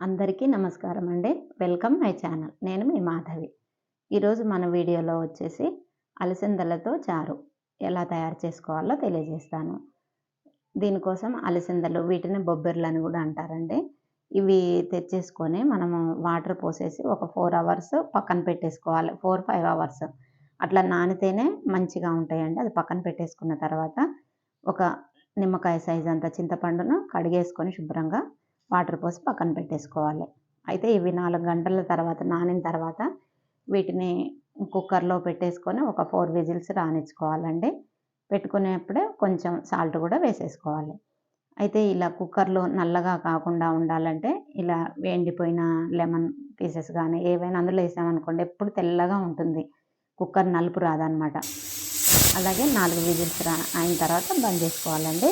అందరికీ నమస్కారం అండి. Welcome my channel. నేను మీ మాధవి. ఈరోజు మన వీడియోలో వచ్చేసి అలసిందలతో చారు ఎలా తయారు చేసుకోవాలో తెలియజేస్తాను. దీనికోసం అలసిందలు వీటిని బొబ్బెర్లు అని కూడా అంటారండి. ఇవి తెచ్చేసుకొని మనము వాటర్ పోసేసి ఒక ఫోర్ అవర్స్ పక్కన పెట్టేసుకోవాలి. Four five hours. అట్లా నానితేనే మంచిగా ఉంటాయండి. అది పక్కన పెట్టేసుకున్న తర్వాత ఒక నిమ్మకాయ సైజ్ అంత చింతపండును కడిగేసుకొని శుభ్రంగా వాటర్ పోసి పక్కన పెట్టేసుకోవాలి. అయితే ఇవి నాలుగు గంటల తర్వాత నానిన తర్వాత వీటిని కుక్కర్లో పెట్టేసుకొని ఒక ఫోర్ విజిల్స్ రానిచ్చుకోవాలండి. పెట్టుకునేప్పుడే కొంచెం సాల్ట్ కూడా వేసేసుకోవాలి. అయితే ఇలా కుక్కర్లో నల్లగా కాకుండా ఉండాలంటే ఇలా వేండిపోయిన లెమన్ పీసెస్ కానీ ఏవైనా అందులో వేసామనుకోండి ఎప్పుడు తెల్లగా ఉంటుంది. కుక్కర్ నలుపు రాదనమాట. అలాగే నాలుగు విజిల్స్ రా అయిన తర్వాత బంద్ చేసుకోవాలండి.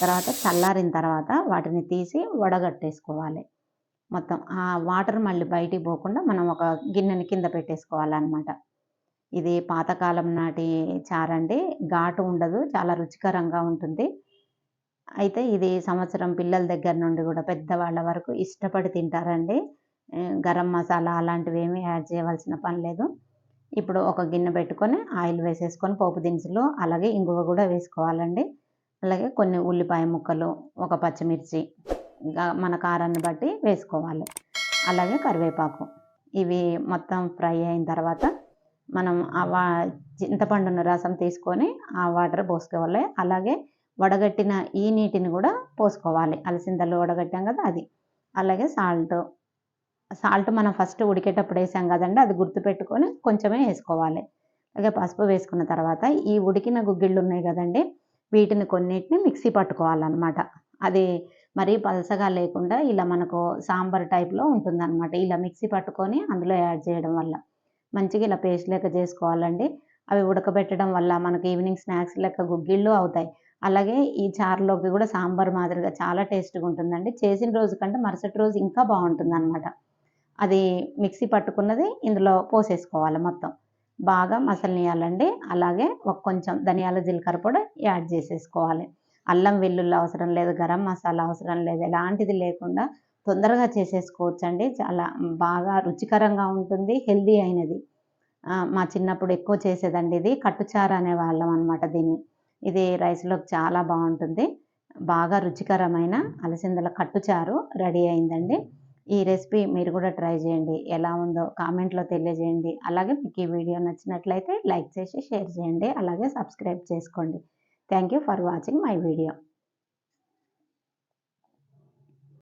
తర్వాత చల్లారిన తర్వాత వాటిని తీసి వడగట్టేసుకోవాలి. మొత్తం ఆ వాటర్ మళ్ళీ బయటికి పోకుండా మనం ఒక గిన్నెని కింద పెట్టేసుకోవాలన్నమాట. ఇది పాతకాలం నాటి చారండి ఘాటు ఉండదు చాలా రుచికరంగా ఉంటుంది. అయితే ఇది సంవత్సరం పిల్లల దగ్గర నుండి కూడా పెద్దవాళ్ళ వరకు ఇష్టపడి తింటారండి. గరం మసాలా అలాంటివి ఏమీ యాడ్ చేయవలసిన పని లేదు. ఇప్పుడు ఒక గిన్నె పెట్టుకొని ఆయిల్ వేసేసుకొని పోపు దినుసులు అలాగే ఇంగువ కూడా వేసుకోవాలండి. అలాగే కొన్ని ఉల్లిపాయ ముక్కలు ఒక పచ్చిమిర్చి మన కారాన్ని బట్టి వేసుకోవాలి. అలాగే కరివేపాకు. ఇవి మొత్తం ఫ్రై అయిన తర్వాత మనం ఆ వా చింతపండును రసం తీసుకొని ఆ వాటర్ పోసుకోవాలి. అలాగే వడగట్టిన ఈ నీటిని కూడా పోసుకోవాలి. అలసిందలు వడగట్టాం కదా అది. అలాగే సాల్ట్. సాల్ట్ మనం ఫస్ట్ ఉడికేటప్పుడు వేసాం కదండి అది గుర్తుపెట్టుకొని కొంచెమే వేసుకోవాలి. అలాగే పసుపు వేసుకున్న తర్వాత ఈ ఉడికిన గుగ్గిళ్ళు ఉన్నాయి కదండి వీటిని కొన్నిటిని మిక్సీ పట్టుకోవాలన్నమాట. అది మరీ పలసగా లేకుండా ఇలా మనకు సాంబార్ టైప్లో ఉంటుందన్నమాట. ఇలా మిక్సీ పట్టుకొని అందులో యాడ్ చేయడం వల్ల. మంచిగా ఇలా పేస్ట్ లెక్క చేసుకోవాలండి. అవి ఉడకబెట్టడం వల్ల మనకి ఈవినింగ్ స్నాక్స్ లెక్క గుగ్గిళ్ళు అవుతాయి. అలాగే ఈ చారులోకి కూడా సాంబార్ మాదిరిగా చాలా టేస్ట్గా ఉంటుందండి. చేసిన రోజు కంటే మరుసటి రోజు ఇంకా బాగుంటుంది అనమాట అది మిక్సీ పట్టుకున్నది ఇందులో పోసేసుకోవాలి మొత్తం. బాగా మసలనియాలండి అలాగే ఒక కొంచెం ధనియాల జీలకర్ర పొడి యాడ్ చేసేసుకోవాలి. అల్లం వెల్లుల్లి అవసరం లేదు గరం మసాలా అవసరం లేదు ఎలాంటిది లేకుండా తొందరగా చేసేసుకోవచ్చండి. చాలా బాగా రుచికరంగా ఉంటుంది హెల్దీ అయినది. మా చిన్నప్పుడు ఎక్కువ చేసేదండి ఇది కట్టుచారు అనేవాళ్ళం అనమాట దీన్ని. ఇది రైస్లోకి చాలా బాగుంటుంది. బాగా రుచికరమైన అలసిందల కట్టుచారు రెడీ అయిందండి. ఈ రెసిపీ మీరు కూడా ట్రై చేయండి. ఎలా ఉందో కామెంట్లో తెలియజేయండి. అలాగే మీకు ఈ వీడియో నచ్చినట్లయితే లైక్ చేసి షేర్ చేయండి. అలాగే సబ్స్క్రైబ్ చేసుకోండి. Thank you for watching my video.